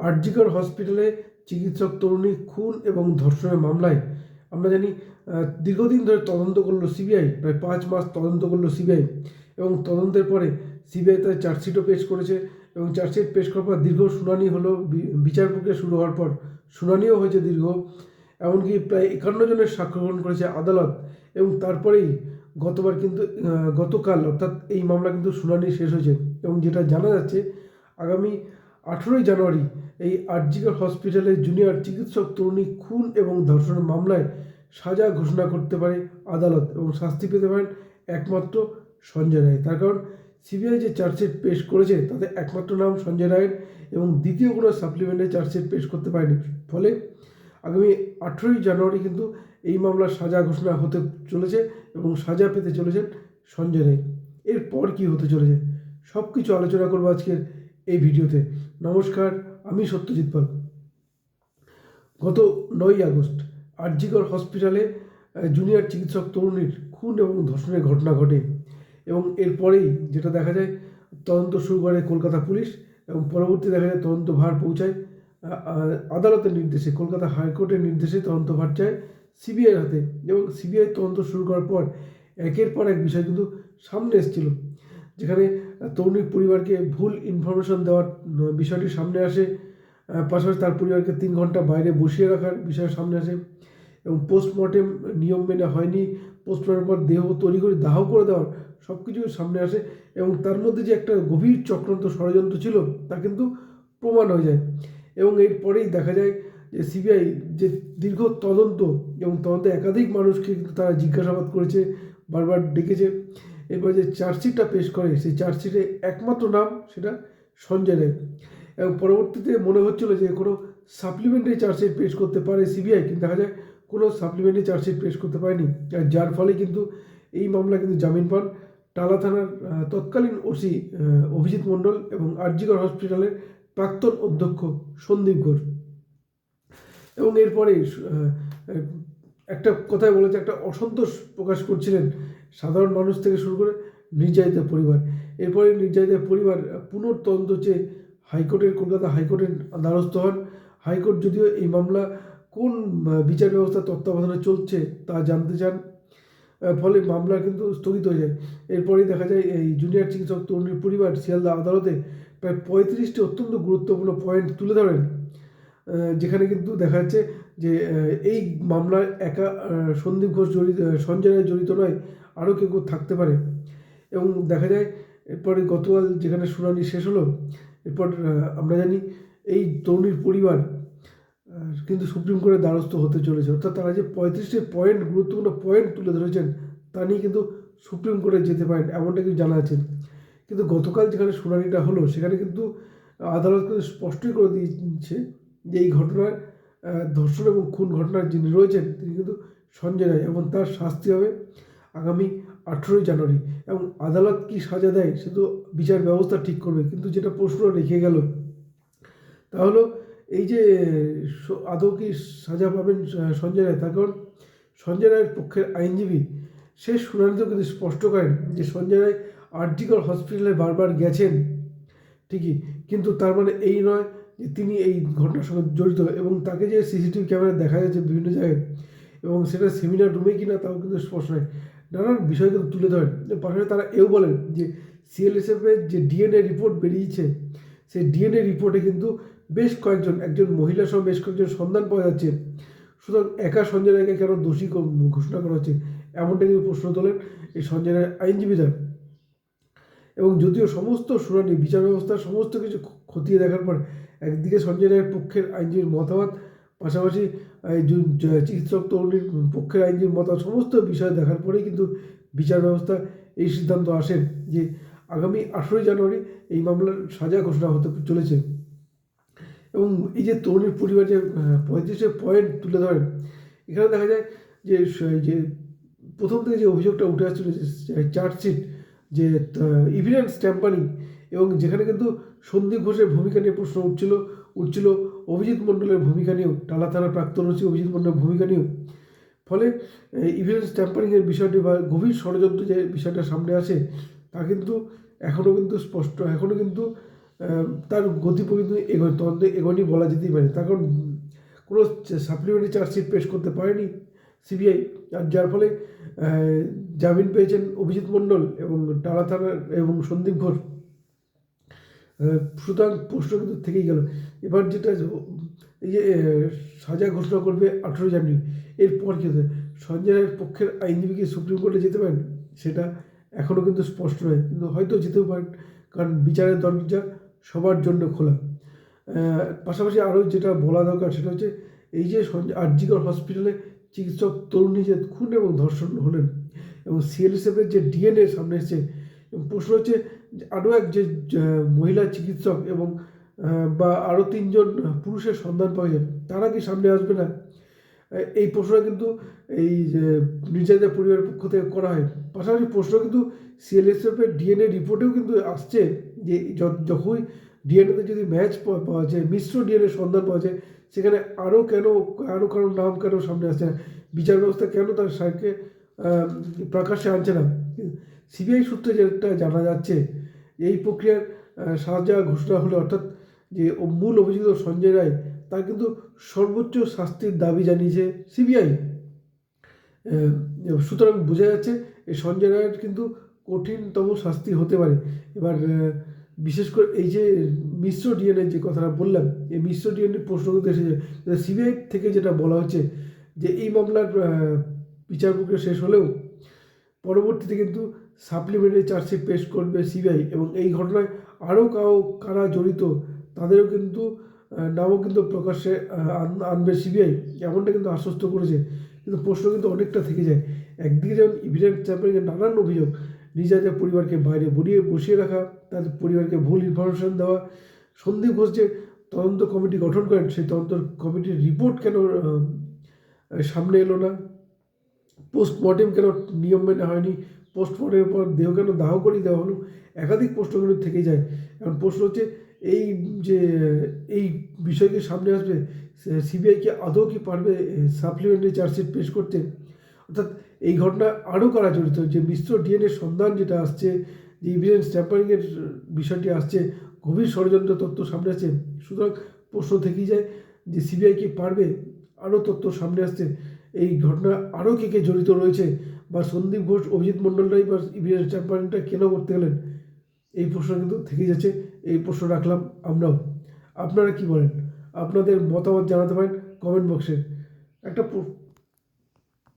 আরজিকর হসপিটালে চিকিৎসক তরুণী খুন এবং ধর্ষণের মামলায়, আমরা জানি দীর্ঘদিন ধরে তদন্ত করল সিবিআই, প্রায় পাঁচ মাস তদন্ত করল সিবিআই এবং তদন্তের পরে সিবিআই তার চার্জশিটও পেশ করেছে এবং চার্জশিট পেশ করার পর দীর্ঘ শুনানি হলো বিচার প্রক্রিয়া শুরু হওয়ার পর শুনানিও হয়েছে দীর্ঘ। এমনকি প্রায় একান্ন জনের সাক্ষ্য গ্রহণ করেছে আদালত এবং তারপরেই গতবার কিন্তু গতকাল অর্থাৎ এই মামলা কিন্তু শুনানি শেষ হয়েছে এবং যেটা জানা যাচ্ছে, আগামী আঠেরোই জানুয়ারি এই আরজিকর হসপিটালে জুনিয়র চিকিৎসক তরুণী খুন এবং ধর্ষণের মামলায় সাজা ঘোষণা করতে পারে আদালত এবং শাস্তি পেতে পারেন একমাত্র সঞ্জয় রায়। তার কারণ সিবিআই যে চার্জশিট পেশ করেছে তাতে একমাত্র নাম সঞ্জয় রায়ের এবং দ্বিতীয় কোনো সাপ্লিমেন্টে চার্জশিট পেশ করতে পারেনি। ফলে আগামী আঠেরোই জানুয়ারি কিন্তু এই মামলার সাজা ঘোষণা হতে চলেছে এবং সাজা পেতে চলেছেন সঞ্জয় রায়। এরপর কী হতে চলেছে? সব কিছু আলোচনা করব আজকের এই ভিডিওতে। নমস্কার, আমি সত্যজিৎ পাল। গত নয় আগস্ট আরজিকর হসপিটালে জুনিয়র চিকিৎসক তরুণীর খুন এবং ধর্ষণের ঘটনা ঘটে এবং এরপরেই যেটা দেখা যায়, তদন্ত শুরু করে কলকাতা পুলিশ এবং পরবর্তী দেখা যায় তদন্ত ভার পৌঁছায় আদালতের নির্দেশে, কলকাতা হাইকোর্টের নির্দেশে তদন্ত ভার চায় সিবিআইয়ের হাতে এবং সিবিআই তদন্ত শুরু করার পর একের পর এক বিষয় কিন্তু সামনে এসেছিল, যেখানে তরুণীর পরিবারকে ভুল ইনফরমেশন দেওয়ার বিষয়টি সামনে আসে। পাশাপাশি তার পরিবারকে তিন ঘণ্টা বাইরে বসিয়ে রাখার বিষয় সামনে আসে এবং পোস্টমর্টেম নিয়ম মেনে হয়নি। পোস্টমর্টেম পর দেহ তৈরি করে দাহ করে দেওয়ার সব কিছু সামনে আসে এবং তার মধ্যে যে একটা গভীর চক্রান্ত ষড়যন্ত্র ছিল তা কিন্তু প্রমাণ হয়ে যায়। এবং এরপরেই দেখা যায় যে সিবিআই যে দীর্ঘ তদন্ত এবং তদন্তে একাধিক মানুষকে কিন্তু তারা জিজ্ঞাসাবাদ করেছে, বারবার ডেকেছে। এরপর যে চার্জশিটটা পেশ করে, সেই চার্জশিটে একমাত্র নাম সেটা সঞ্জয় রায় এবং পরবর্তীতে মনে হচ্ছিল যে কোনো সাপ্লিমেন্টারি চার্জশিট পেশ করতে পারে সিবিআই কিন্তু দেখা যায় কোনো সাপ্লিমেন্টারি চার্জশিট পেশ করতে পারেনি। আর যার ফলে কিন্তু এই মামলা কিন্তু জামিন পান। টালা থানার তৎকালীন ওসি অভিজিৎ মণ্ডল এবং আরজিগড় হসপিটালের প্রাক্তন অধ্যক্ষ সন্দীপ ঘোষ। এবং এরপরে একটা কথায় বলেছে একটা অসন্তোষ প্রকাশ করছিলেন সাধারণ মানুষ থেকে শুরু করে নির্যাতিত পরিবার। এরপরে নির্যাতিত পরিবার পুনর্তদন্ত চেয়ে হাইকোর্টের, কলকাতা হাইকোর্টের দ্বারস্থ হন। হাইকোর্ট যদিও এই মামলা কোন বিচার ব্যবস্থা তত্ত্বাবধানে চলছে তা জানতে চান ফলে মামলা কিন্তু স্থগিত হয়ে যায়। এরপরেই দেখা যায় এই জুনিয়র চিকিৎসক তরুণীর পরিবার শিয়ালদা আদালতে প্রায় পঁয়ত্রিশটি অত্যন্ত গুরুত্বপূর্ণ পয়েন্ট তুলে ধরেন যেখানে কিন্তু দেখা যাচ্ছে যে এই মামলার একা সন্দীপ ঘোষ জড়িত সঞ্জয় জড়িত নয় আরও কেউ কেউ থাকতে পারে। এবং দেখা যায়, এরপরে গতকাল যেখানে শুনানি শেষ হলো, এরপর আমরা জানি এই তরুণীর পরিবার কিন্তু সুপ্রিম কোর্টের দ্বারস্থ হতে চলেছে। অর্থাৎ তারা যে পঁয়ত্রিশটি পয়েন্ট গুরুত্বপূর্ণ পয়েন্ট তুলে ধরেছেন, তা নিয়ে কিন্তু সুপ্রিম কোর্টে যেতে পারেন, এমনটা কিন্তু জানা আছে। কিন্তু গতকাল যেখানে শুনানিটা হলো, সেখানে কিন্তু আদালত কিন্তু স্পষ্টই করে দিয়েছে যে এই ঘটনার ধর্ষণ এবং খুন ঘটনার যিনি রয়েছেন, তিনি কিন্তু সঞ্জয় রায় এবং তার শাস্তি হবে। আগামী আঠেরোই জানুয়ারি এবং আদালত কি সাজা দেয় সে তো বিচার ব্যবস্থা ঠিক করবে, কিন্তু যেটা প্রশ্ন রেখে গেল, তা হলো এই যে আদৌ কি সাজা পাবেন সঞ্জয় রায়? তার কারণ সঞ্জয় রায়ের পক্ষের আইনজীবী সে শুনানিতেও কিন্তু স্পষ্ট করেন যে সঞ্জয় রায় আর্টিকল হসপিটালে বারবার গেছেন, ঠিকই, কিন্তু তার মানে এই নয় যে তিনি এই ঘটনার সঙ্গে জড়িত এবং তাকে যে সিসিটিভি ক্যামেরা দেখা যাচ্ছে বিভিন্ন জায়গায় এবং সেটা সেমিনার রুমে কিনা তাও কিন্তু স্পষ্ট নয়। নানান বিষয় কিন্তু তুলে ধরেন। পাশাপাশি তারা এও বলেন যে সিএলএসএফের যে ডিএনএ রিপোর্ট বেরিয়েছে, সেই ডিএনএ রিপোর্টে কিন্তু বেশ কয়েকজন, একজন মহিলা সহ বেশ কয়েকজন সন্ধান পাওয়া যাচ্ছে। সুতরাং একা সঞ্জয় রায়কে কেন দোষী ঘোষণা করা হচ্ছে? এমনটা কিন্তু প্রশ্ন তোলেন এই সঞ্জয় রায়ের আইনজীবীরা। এবং যদিও সমস্ত শুনানি, বিচার ব্যবস্থার সমস্ত কিছু খতিয়ে দেখার পর একদিকে সঞ্জয় রায়ের পক্ষের আইনজীবীর মতামত পাশাপাশি চিকিৎসক তরুণীর পক্ষের আইনজীবীর মতামত, সমস্ত বিষয় দেখার পরেই কিন্তু বিচার ব্যবস্থা এই সিদ্ধান্ত আসেন যে আগামী আঠেরোই জানুয়ারি এই মামলার সাজা ঘোষণা হতে চলেছে। এবং এই যে তরুণীর পরিবার যে পঁয়ত্রিশে পয়েন্ট তুলে ধরেন, এখানে দেখা যায় যে যে প্রথম থেকে যে অভিযোগটা উঠে আসছিল চার্জশিট, যে ইভিডেন্স ট্যাম্পারিং এবং যেখানে কিন্তু সন্দীপ ঘোষের ভূমিকা নিয়ে প্রশ্ন উঠছিল উঠছিল অভিজিৎ মণ্ডলের ভূমিকা নিয়েও, টালা থানার প্রাক্তন ওসি অভিজিৎ মণ্ডলের ভূমিকা নিয়েও। ফলে ইভিডেন্স ট্যাম্পারিংয়ের বিষয়টি বা গভীর ষড়যন্ত্র যে বিষয়টা সামনে আসে, তা কিন্তু এখনও কিন্তু স্পষ্ট এখনও কিন্তু তার গতি কিন্তু এগো তদন্ত এগোনি বলা যেতেই পারে। তার কারণ, কোনো সাপ্লিমেন্টারি চার্জশিট পেশ করতে পারেনি সিবিআই আর যার ফলে জামিন পেয়েছেন অভিজিৎ মণ্ডল এবং টালা থানার এবং সন্দীপ ঘোষ। সুতরাং প্রশ্ন কিন্তু থেকেই গেল। এবার যেটা এই যে সাজা ঘোষণা করবে আঠেরো জানুয়ারি এরপর কী হবে সঞ্জয় রায়ের পক্ষের আইনজীবী কি সুপ্রিম কোর্টে যেতে পারেন? সেটা এখনও কিন্তু স্পষ্ট নয়, কিন্তু হয়তো যেতেও পারেন, কারণ বিচারের দরজা সবার জন্য খোলা। পাশাপাশি আরও যেটা বলা দরকার সেটা হচ্ছে, এই যে আরজিকর হসপিটালে চিকিৎসক তরুণী যে খুন এবং ধর্ষণ হলেন, এবং সিএলএসএফের যে ডিএনএ সামনে এসেছে প্রশ্ন হচ্ছে আরও এক যে মহিলা চিকিৎসক এবং বা আরও তিনজন পুরুষের সন্ধান পাওয়া যায়, তারা কি সামনে আসবে না? এই প্রশ্নটা কিন্তু এই নির্যাতিতা পরিবারের পক্ষ থেকে করা হয়। পাশাপাশি প্রশ্ন কিন্তু সিএলএসএফের ডিএনএ রিপোর্টেও কিন্তু আসছে যে য- যখনই ডিএনএতে যদি ম্যাচ পাওয়া যায়, মিশ্র ডিএনএ সন্ধান পাওয়া যায়, সেখানে আরও কেন, আরও কারও নাম কেন সামনে আসছে না? বিচার ব্যবস্থা কেন তার সারকে প্রকাশ্যে আনছে না? সিবিআই সূত্রে যেটা জানা যাচ্ছে, এই প্রক্রিয়ার সাজা ঘোষণা হলে অর্থাৎ যে মূল অভিযুক্ত সঞ্জয় রায়, তার কিন্তু সর্বোচ্চ শাস্তির দাবি জানিয়েছে সিবিআই। সুতরাং বোঝা যাচ্ছে এই সঞ্জয় রায়ের কিন্তু কঠিনতম শাস্তি হতে পারে। এবার বিশেষ করে এই যে মিশ্র ডিএনএর যে কথাটা বললাম, এই মিশ্র ডিএনএ প্রশ্ন কিন্তু এসেছে। সিবিআই থেকে যেটা বলা হচ্ছে যে এই মামলার বিচার প্রক্রিয়া শেষ হলেও পরবর্তীতে কিন্তু সাপ্লিমেন্টারি চার্জশিট পেশ করবে সিবিআই এবং এই ঘটনায় আরও কাউ, কারা জড়িত তাদেরও কিন্তু নামও কিন্তু প্রকাশ্যে আনবে সিবিআই এমনটা কিন্তু আশ্বস্ত করেছে। কিন্তু প্রশ্ন কিন্তু অনেকটা থেকে যায়। একদিকে যেমন ইভিডেন্স চ্যাম্পারিংয়ের নানান অভিযোগ নিজেদের পরিবারকে বাইরে বলিয়ে বসিয়ে রাখা, তাদের পরিবারকে ভুল ইনফরমেশন দেওয়া। সন্দীপ ঘোষ যে তদন্ত কমিটি গঠন করেন, সেই তদন্ত কমিটির রিপোর্ট কেন সামনে এলো না? পোস্টমর্টেম কেন নিয়ম মেনে হয়নি? পোস্টমর্টেমের পর দেহ কেন দাহ করিয়ে দেওয়া হলো? একাধিক প্রশ্নগুলো থেকে যায়। এখন প্রশ্ন হচ্ছে, এই যে, এই বিষয়কে সামনে আসবে? সিবিআই কি আদৌ কি পারবে সাপ্লিমেন্টারি চার্জশিট পেশ করতে? অর্থাৎ এই ঘটনা আরও কারা জড়িত যে মিশ্র ডিএনএ সন্ধান যেটা আসছে, যে ইভিডেন্স ট্যাম্পারিংয়ের বিষয়টি আসছে, গভীর ষড়যন্ত্র তথ্য সামনে আসছে। সুতরাং প্রশ্ন থেকেই যায় যে সিবিআই কি পারবে? আরও তথ্য সামনে আসছে। এই ঘটনা আরও কে কে জড়িত রয়েছে বা সন্দীপ ঘোষ অভিজিৎ মণ্ডলরাই বা ইভিএস ট্যাম্পারিংটা কেন করতে গেলেন? এই প্রশ্ন কিন্তু থেকেই যাচ্ছে। এই প্রশ্ন রাখলাম আমরাও। আপনারা কি বলেন? আপনাদের মতামত জানাতে পারেন কমেন্ট বক্সে। একটা